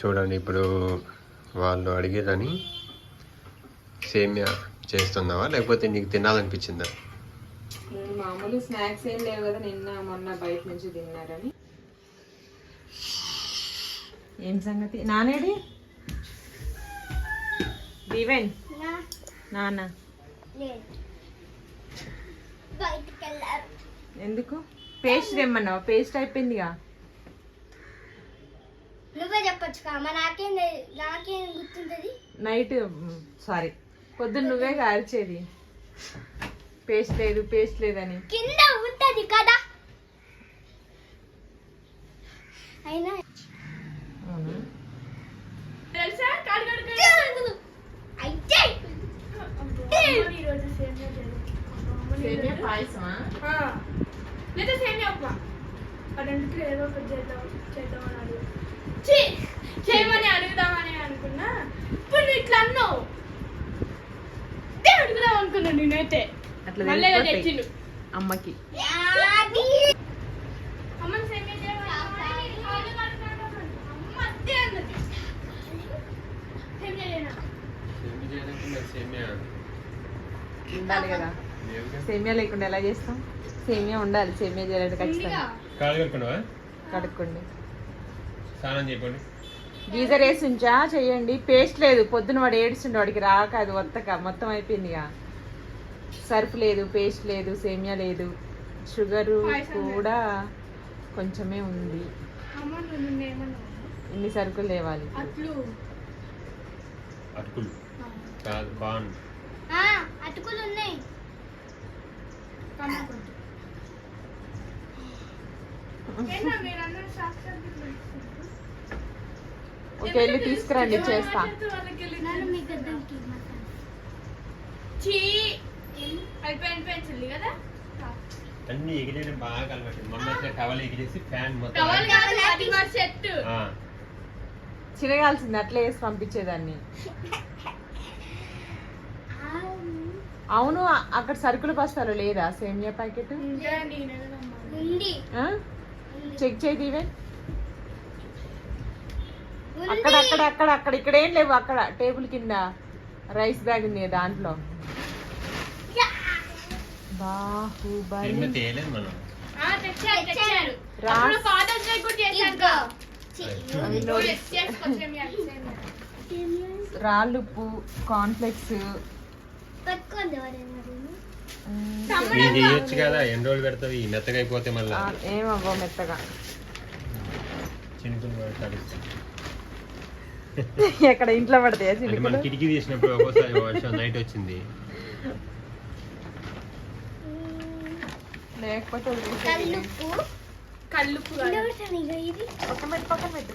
చూడండి ఇప్పుడు వాళ్ళు అడిగేదని సేమియా చేస్తున్నావా? లేకపోతే నీకు తినాలనిపించిందా? మామూలు స్నాక్స్ ఏం లేవు కదా నిన్న మొన్న బయట నుంచి తిన్నారని. ఏం సంగతి? నానేడి దీవెన్? నాన్న? ఎందుకు? పేస్ట్ తెమ్మన్నావు? పేస్ట్ అయిపోయిందిగా? నువ్వే చెప్పొచ్చు నాకేం నాకేం గుర్తుంటది? నైట్ సారీ పొద్దున్న నువ్వే అరిచేది పేస్ట్ లేదు పేస్ట్ లేదని. కింద ఉంటది కదా? అయినా సేమియా పాయసమా? లేదా సేమియా ఉప్మా? ఏదో ఒకటి చేద్దాం ఛీ! చేయమని అడుగుదామని అనుకున్నా. ఇప్పుడు నువ్వు ఇట్లా అన్నావు. అడుగుదాం అనుకున్నా నేనైతే మళ్ళీ తెచ్చిండు. అమ్మకి. సేమియా ఉండాలి కదా. లేకుండా ఎలా చేస్తాం? సేమియా ఉండాలి. సేమియా చేయాలంటే ఖచ్చితంగా. కడుక్కోండి. స్నానం చెప్పండి గీజర్ వేసి ఉంచా చెయ్యండి. పేస్ట్ లేదు. పొద్దున వాడు ఏడుస్తుండే వాడికి రాక అది వత్తక మొత్తం అయిపోయిందిగా సర్ఫ్ లేదు పేస్ట్ లేదు సేమియా లేదు. షుగరు కూడా కొంచెమే ఉంది. ఇన్ని సరుకులు లేవాలి అటుకులు. అటుకులు ఉన్నాయి. ఒక వెళ్ళి తీసుకురండి చేస్తా. అన్ని ఎగిరేయడం బాగా అలవాటు మొన్న అయితే టవల్ ఎగిరేసి ఫ్యాన్ మొత్తం చిరగాల్సింది అట్లే వేసి పంపించేదాన్ని. అవును అక్కడ సరుకులు బస్తాలు లేదా? సేమియా ప్యాకెట్? చెక్ చేయి. అక్కడ అక్కడ అక్కడ అక్కడ. ఇక్కడ ఏం లేవు అక్కడ. టేబుల్ కింద రైస్ బ్యాగ్ ఉంది దాంట్లో. బాహుబలి. రాళ్ళుప్పు ఇది చేయొచ్చు కదా. ఎన్ని రోజులు పెడతావు? ఈ మెత్తగా అయిపోతే మళ్ళీ. ఏమవ్వ మెత్తగా. చినుకులు ఎక్కడ ఇంట్లో పడతాయా చిలుకలు? కిటికీ తీసినప్పుడు ఒక్కోసారి వర్షం నైట్ వచ్చింది. లేకపోతే వదిలేసేది. కల్లుప్పు కల్లుప్పు కాదు. ఇంకొకటి ఇగో ఇది. పక్కన పెట్టు పక్కన పెట్టు.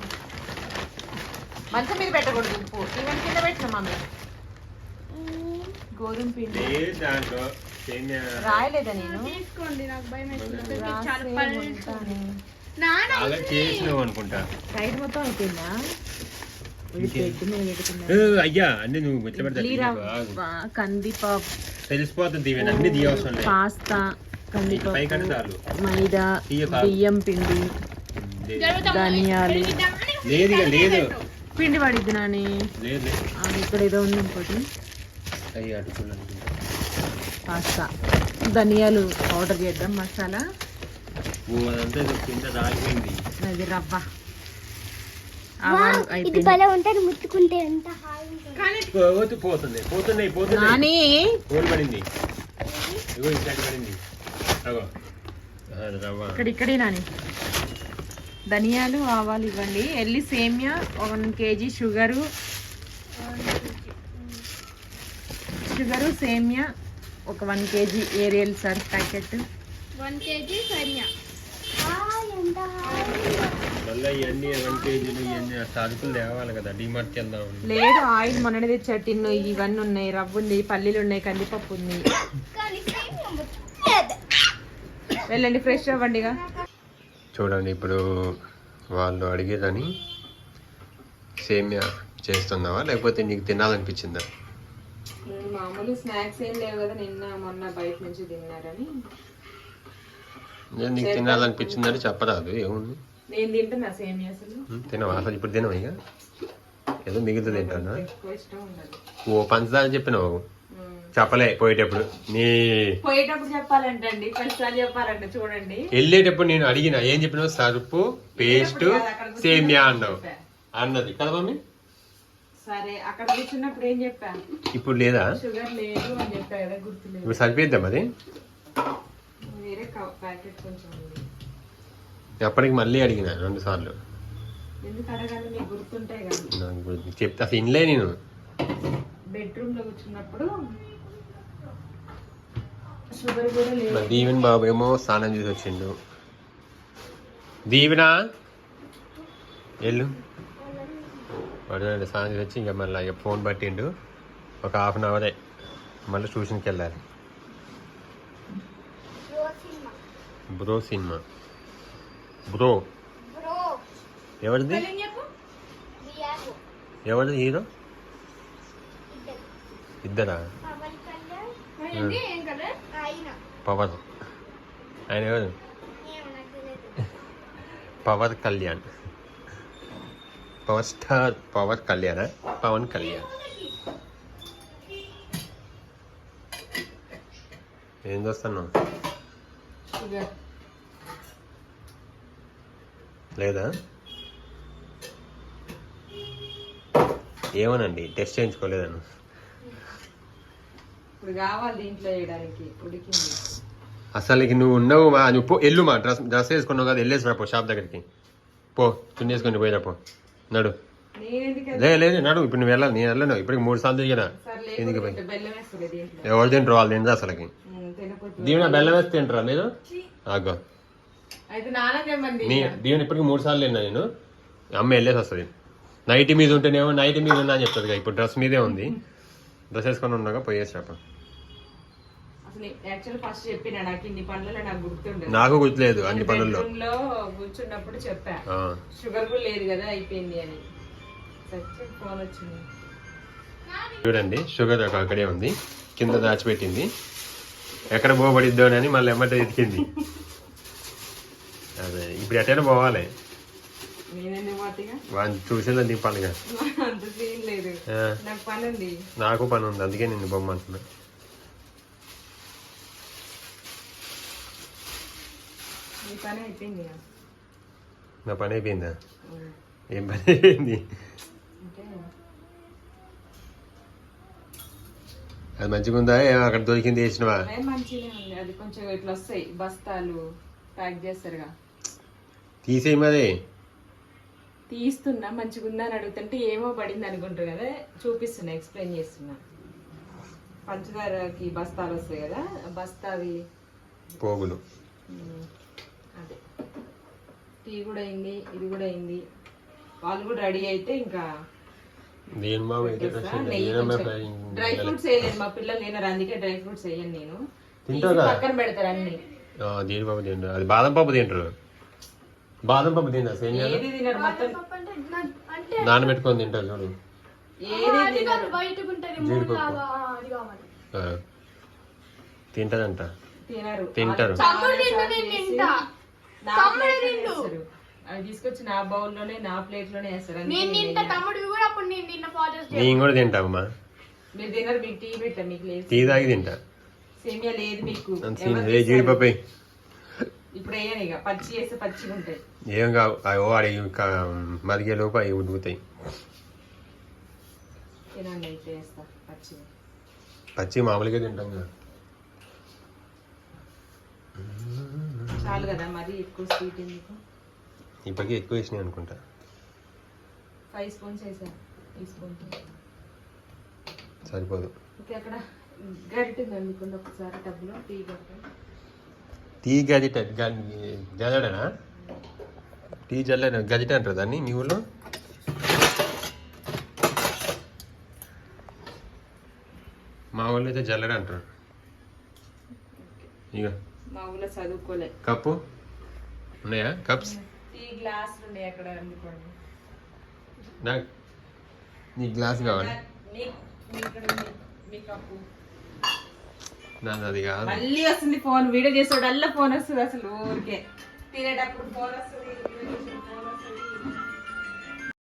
మంచం మీద పెట్టకూడదు ఉప్పు. ఈవెన్ కింద పెట్టిన మమ్మీ? మ్మ్. గోధుమ పిండి. దాంట్లో రాయలేదా నేను? తీసుకోండి నాకు భయం వేస్తుంది చేసినావు అనుకుంటా. సైడ్ మొత్తం అయిపోయిందా? అయ్యా అన్ని నువ్వు ఎట్లా పెడతా. కందిపప్పు. తెలిసిపోతుంది అన్ని తీయవసరం పాస్తా కందిపప్పు మైదా. బియ్యం పిండి ధనియాలు. లేదు పిండి పడిద్ది నాని. ఇక్కడ ఏదో ఉంది ఇంకోటి. పాస్తా. ధనియాలు పౌడర్ చేద్దాం మసాలా. అది రవ్వ. వావ్, ఆవాలు అయిపోయింది. ముట్టుకుంటే ఎంత పోతుంది పోతున్నాయి పోతున్నాయి పడింది. ఇగో పడింది. ఇక్కడ ఇక్కడే నాని. ధనియాలు ఆవాలు ఇవ్వండి. ఎల్లి సేమియా వన్ కేజీ షుగరు. షుగరు సేమియా ఒక one KG Ariel surf packet. One KG సేమియా. మళ్ళీ ఇవన్నీ ఇవన్నీ సరుకులు తేవాలి కదా డిమార్ట్కి వెళ్దాం లేదు ఆయిల్ మొన్ననే తెచ్చా టిన్ను ఇవన్నీ ఉన్నాయి రవ్వ ఉంది పల్లీలు ఉన్నాయి కందిపప్పు ఉంది. వెళ్ళండి ఫ్రెష్ అవ్వండి ఇక. చూడండి ఇప్పుడు వాళ్ళు అడిగేదని సేమియా చేస్తున్నావా లేకపోతే నీకు తినాలనిపించిందా? మామూలు స్నాక్స్ ఏం లేవు కదా నిన్న మొన్న బయట నుంచి తిన్నారని. నేను నీకు తినాలనిపించిందని చెప్పరాదు ఏముంది? నేను తింటున్నా సేమియా అసలు. తినవా? అసలు ఇప్పుడు తినవా ఇక? ఏదో మిగులుతుంది తింటానా? ఓ పంచదార చెప్పినావు? చెప్పలే పోయేటప్పుడు. నీ పోయేటప్పుడు చెప్పాలంటండి. పదిసార్లు చెప్పాలంట చూడండి. వెళ్ళేటప్పుడు నేను అడిగిన ఏం చెప్పినావు? సరుపు పేస్ట్ సేమియా అన్నావు. అన్నది. కదా మమ్మీ? సరే అక్కడ కూర్చున్నప్పుడు ఏం చెప్పా? ఇప్పుడు లేదా? షుగర్ లేదు అని చెప్పా కదా గుర్తులేదు. ఇప్పుడు సరిపోద్దాం అది వేరే ప్యాకెట్ కొంచెం అప్పటికి మళ్ళీ అడిగిన రెండు సార్లు. చెప్తే అసలు ఇన్లే నేను. బెడ్రూమ్లో కూర్చున్నప్పుడు దీవెన్ బాబు ఏమో స్నానం చేసి వచ్చిండు. దీవెనా? వెళ్ళు. వాడు స్నానం చేసి వచ్చి ఇంకా మళ్ళీ ఇక ఫోన్ పట్టిండు. ఒక హాఫ్ అన్ అవరే. మళ్ళీ ట్యూషన్కి వెళ్ళాలి. Bro cinema. బ్రో. ఎవరిది? ఎవరిది హీరో? ఇద్దరు. పవన్ ఆయన. పవర్ ఆయన ఎవరు? Power Kalyan. Power star power Kalyan? Pawan Kalyan. ఏం చేస్తున్నావు? లేదా? ఏమోనండి టెస్ట్ చేయించుకోలేదను. ఇప్పుడు కావాలి దీంట్లో వేయడానికి ఉడికింది. అసలు ఇక నువ్వు ఉండవు మా నువ్వు పో ఎల్లు మా డ్రెస్ డ్రెస్ వేసుకున్నావు కదా వెళ్ళేసి పో షాప్ దగ్గరికి. పో చున్నీ వేసుకొని పోయిరా పో. నడు. లే లేదు నడు ఇప్పుడు నువ్వు వెళ్ళాలి నేను వెళ్ళను ఇప్పటికి మూడు సార్లు తిరిగినా. ఎందుకు దీంట్లో. ఎవరు తింటారు వాళ్ళు తింటారు అసలుకి. దీవెన బెల్లం వేసి తింటారా మీరు? ఆగో. అయితే నీ దీవెన ఇప్పటికి మూడు సార్లు తిన్నా నేను. అమ్మ వెళ్ళేసి వస్తుంది. నైట్ మీద ఉంటేనేమో నైట్ మీద ఉన్నా అని చెప్తుంది ఇప్పుడు డ్రెస్ మీదే ఉంది. డ్రెస్ వేసుకొని ఉండగా పోయేసి రాప. అసలు యాక్చువల్ ఫస్ట్ చెప్పిన నాకు ఇన్ని పనులలో నాకు గుర్తుండదు. నాకు గుర్తులేదు అన్ని పనుల్లో. లో కూర్చున్నప్పుడు చెప్పా. షుగర్ కూడా లేదు కదా అయిపోయింది అని. సచ్చి ఫోన్ వచ్చింది. చూడండి షుగర్ ఒక అక్కడే ఉంది. కింద దాచిపెట్టింది. ఎక్కడ పోబడిద్దో అని మళ్ళీ ఎమ్మట ఎతికింది అదే ఇప్పుడు ఎటైనా పోవాలి. ట్యూషన్లో నాకు పని ఉంది నాకు పని ఉంది అందుకే నిన్ను బొమ్మంటున్నా. నీ పని అయిపోయింది కదా. నా పని అయిపోయిందా? ఉమ్. ఏం పని అయిపోయింది? అది మంచిగా ఉందా? అక్కడ దొరికింది వేసినవా? ఉంది. అది కొంచెం ఇట్లా వస్తాయి బస్తాలు ప్యాక్ చేస్తారుగా తీసేయి మరి తీస్తున్నా మంచిగా ఉందా అని అడుగుతుంటే ఏమో పడింది అనుకుంటారు కదా చూపిస్తున్నా ఎక్స్ప్లెయిన్ చేస్తున్నా. పంచదారకి బస్తాలు వస్తాయి కదా బస్తావి. పోగులు. అదే. టీ కూడా అయింది ఇది కూడా అయింది. వాళ్ళు కూడా రెడీ అయితే ఇంకా డ్రై ఫ్రూట్స్ వేయలేదు మా పిల్లలు తినరు అందుకే డ్రై ఫ్రూట్స్ వేయను నేను? పక్కన పెడతారు అన్ని. దేని బాబు తింటారు? అది బాదం పప్పు తింటారు. బాదం పప్పు తిందా సేమియాలు ఏది తినరు మొత్తం నానబెట్టుకొని తింటారు చూడు ఏది అది తినరు జీడిపప్పు. అది ఆ. తింటదంట తినరు తింటారు. వాళ్ళు చాలా తమ్ముడు తింటే సార్లు నేను చేసి తింటా. నా తమ్ముడు plate లోనే తిండు. వేస్తారు. అవి తీసుకొచ్చి నా బౌల్లోనే నా ప్లేట్లోనే వేస్తారు అందుకే నేను నేను తింటా తినను. తమ్ముడు కూడా అప్పుడు నేను తిన్న ఫాదర్స్ డే నేను కూడా తింటామమ్మా మీరు తినరు మీకు టీ పెట్టా మీకు లేదు టీ తాగి తింటా సేమియా లేదు మీకు అంత ఎవరు సీన్ ఏ జీడిపప్పు వేయి. ఇప్పుడు వేయను ఇక. పచ్చి వేస్తే పచ్చిగా ఉంటాయి. ఏం కావు. అవి అడిగి మరిగే లోపు అవి ఉడుకుతాయి. తినండి అయితే వేస్తా. పచ్చిగా పచ్చి మామూలుగా తింటాం కదా. చాలు కదా మరి ఎక్కువ స్వీట్ ఎందుకు? ఇప్పటికీ ఎక్కువ వేసినాయి అనుకుంటా. ఫైవ్ స్పూన్స్ వేసా. ఈ స్పూన్ సరిపోదు. ఓకే అక్కడ గరిటె అందుకుండా ఒకసారి టబ్లో టీ గరిటె టీ గదిట జల్లడనా టీ జల్లడ గదిట అంటారు దాన్ని మీ ఊళ్ళో మా ఊళ్ళో అయితే జల్లడ అంటారు. ఇక మా ఊళ్ళో చదువుకోలే. కప్పు? ఉన్నాయా? కప్స్? టీ గ్లాసులు ఉన్నాయి అక్కడ అందుకోండి. నాకు నీ గ్లాస్ కావాలి. మీ కప్పు. నాది అది కాదు. మళ్ళీ వస్తుంది ఫోన్ వీడియో చేసేవాడు అల్ల ఫోన్ వస్తుంది అసలు ఊరికే. తినేటప్పుడు ఫోన్ వస్తుంది.